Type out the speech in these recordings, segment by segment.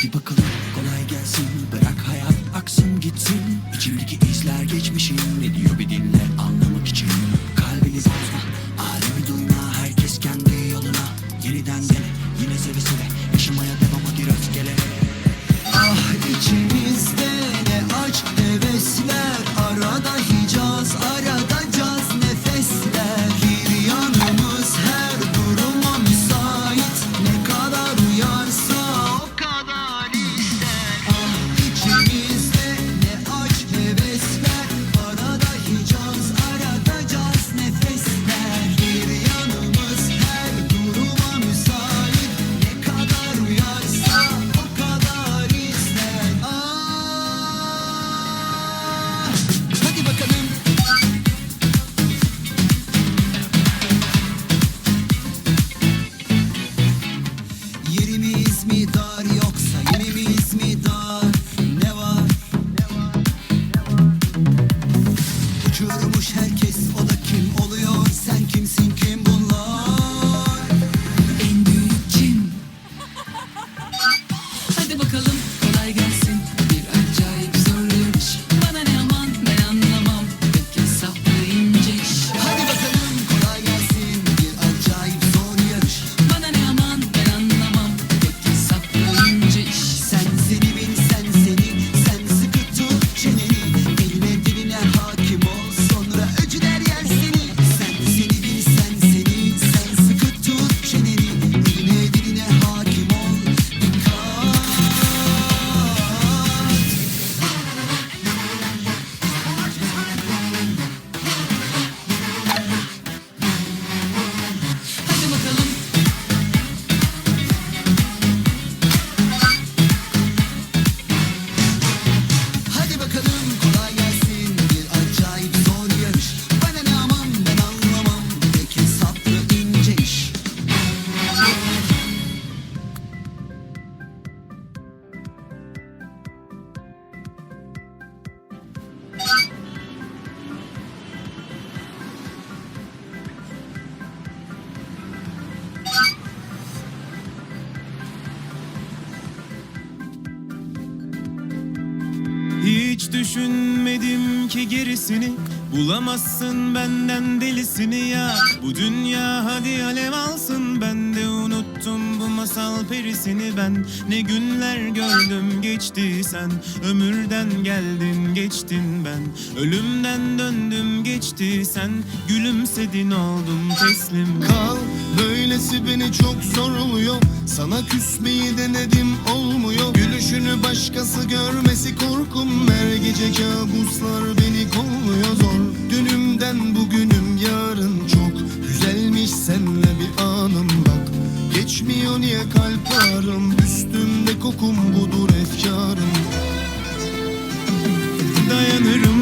Hadi bakalım kolay gelsin. Bırak hayat aksın gitsin. İçimdeki izler geçmişin Ne diyor bir dinle anlamak için. Kalbiniz bozma. Düşünmedim ki gerisini. Bulamazsın benden delisini ya. Bu dünya hadi alev alsın. Ben de unuttum bu masal perisini ben. Ne günler gördüm geçti sen. Ömürden geldin geçtin ben. Ölümden döndüm geçti sen. Gülümsedin oldum teslim. Kal Böylesi beni çok zorluyor. Sana küsmeyi denedim olmuyor. Gülüşünü başkası görmesi korkum. Her gece kabuslar beni kolluyor. Zor Dünümden bugünüm yarın çok. Güzelmiş senle bir anım bak. Geçmiyor niye kalp ağrım? Üstümde kokum budur efkarım. Dayanırım.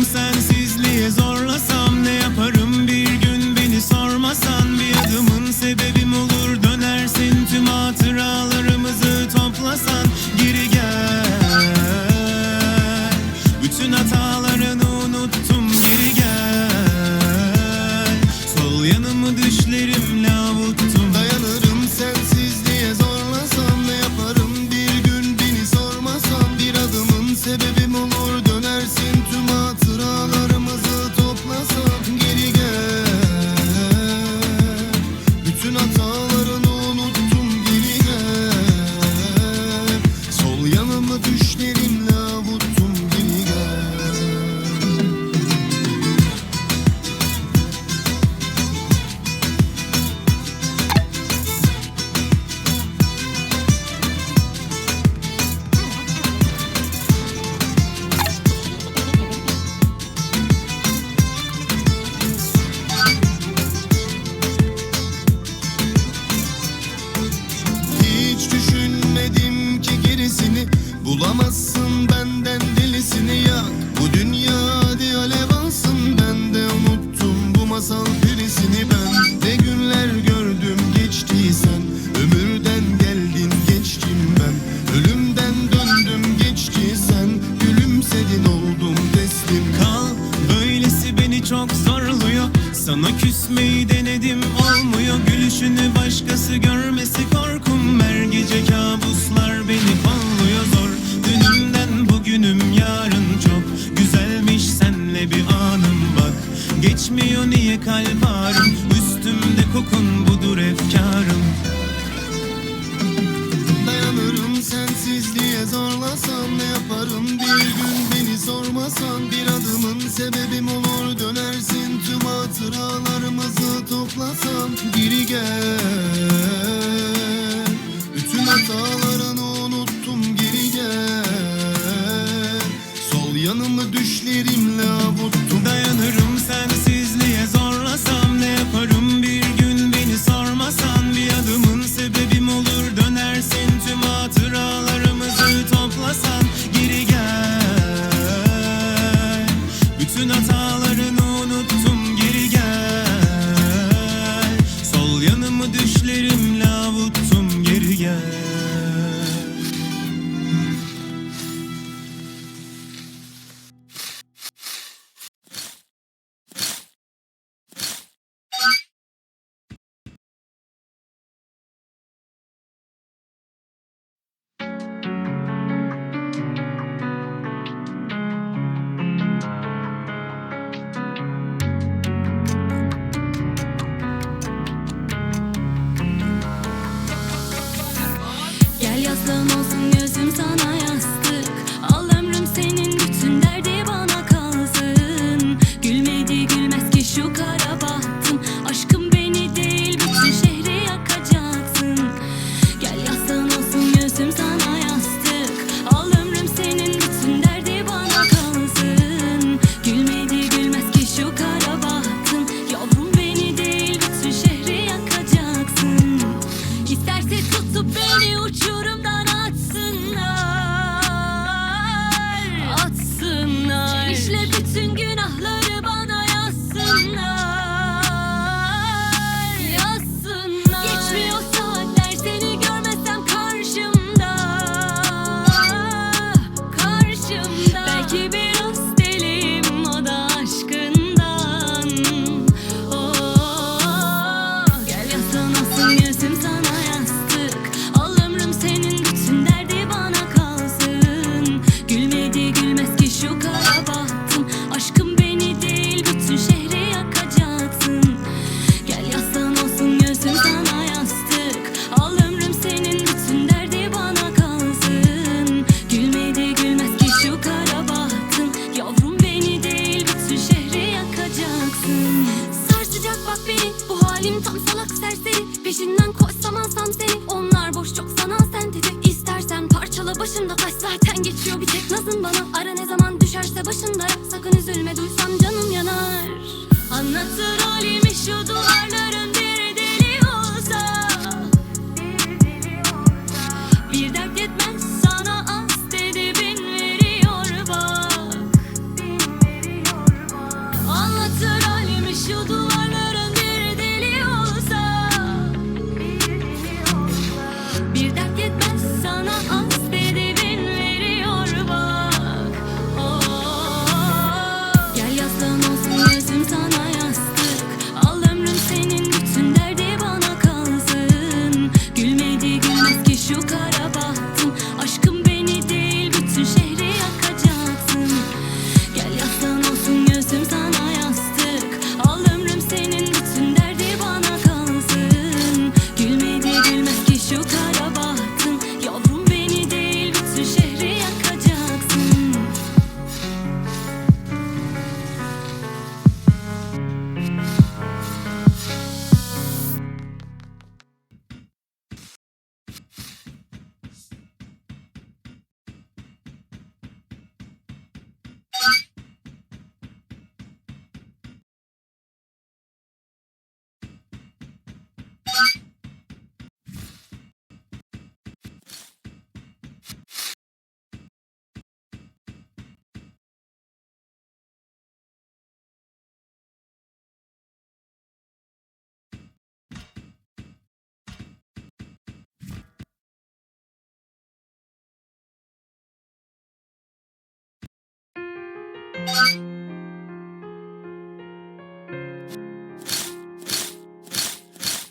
atsan bir adımın sebebim olur. Dönersin tüm hatıralarımızı toplasan. Geri gel. Her yastığım olsun gözüm sana yan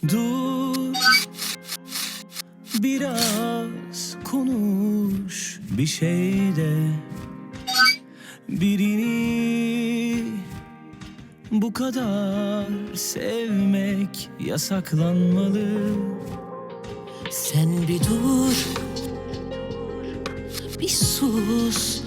Dur biraz konuş bir şeyde birini bu kadar sevmek yasaklanmalı. Sen bir dur, bir sus.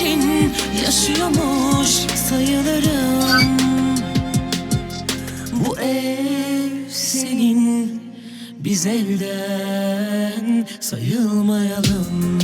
için yaşıyormuş sayılırım. Bu ev senin Biz elden sayılmayalım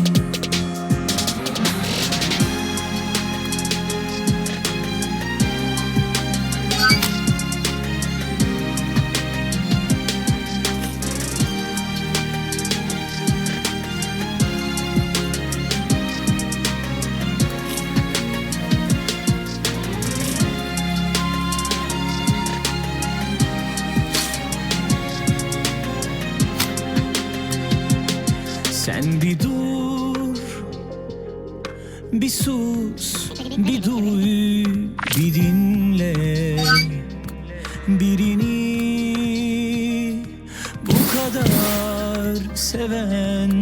kadar Seven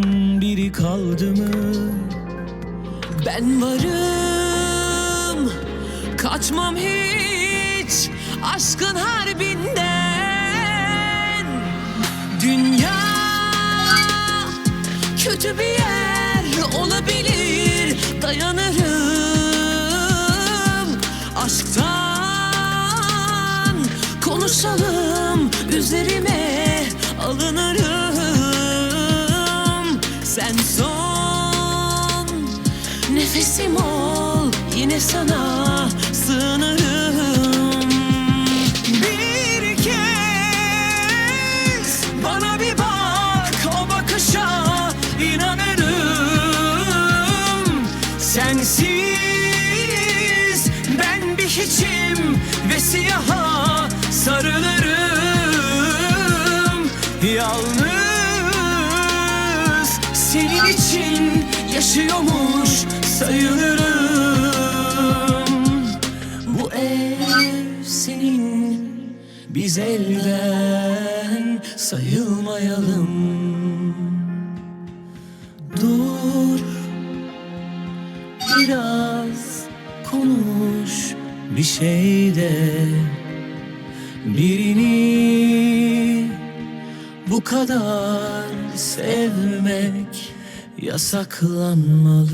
biri kaldı mı? Ben varım. Kaçmam hiç Aşkın harbinden. Dünya Kötü bir yer olabilir. Dayanırım. Aşktan Konuşalım Üzerime alınırım. Sen son. Nefesim ol Yine sana sığınırım için yaşıyormuş sayılırım. Bu ev senin Biz elden sayılmayalım. Dur Biraz konuş Bir şeyde. Birini Bu kadar sevmek Yasaklanmalı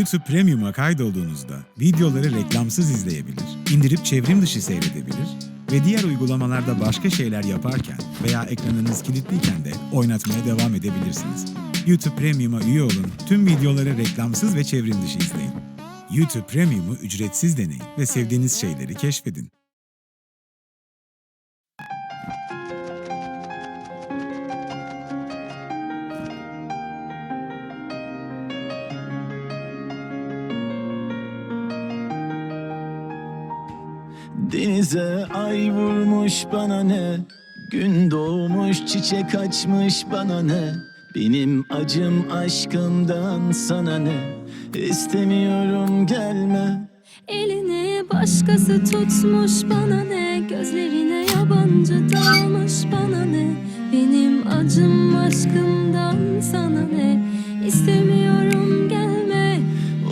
YouTube Premium'a kaydolduğunuzda videoları reklamsız izleyebilir, indirip çevrim dışı seyredebilir ve diğer uygulamalarda başka şeyler yaparken veya ekranınız kilitliyken de oynatmaya devam edebilirsiniz. YouTube Premium'a üye olun, tüm videoları reklamsız ve çevrim dışı izleyin. YouTube Premium'u ücretsiz deneyin ve sevdiğiniz şeyleri keşfedin. Denize ay vurmuş bana ne? Gün doğmuş çiçek açmış bana ne? Benim acım aşkımdan sana ne? İstemiyorum gelme. Elini başkası tutmuş bana ne? Gözlerine yabancı dalmış bana ne? Benim acım aşkımdan sana ne? İstemiyorum gelme.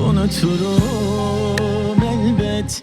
Unuturum elbet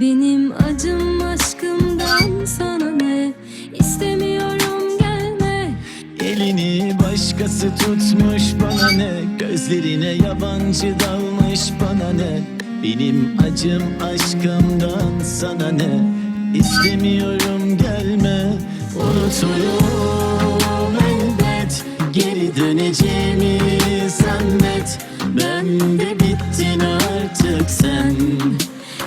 Benim acım aşkımdan sana ne? İstemiyorum gelme. Elini başkası tutmuş bana ne? Gözlerine yabancı dalmış bana ne? Benim acım aşkımdan sana ne? İstemiyorum gelme. Unuturum elbet. Geri döneceğimi zannet Ben de bittin artık sen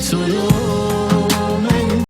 to the.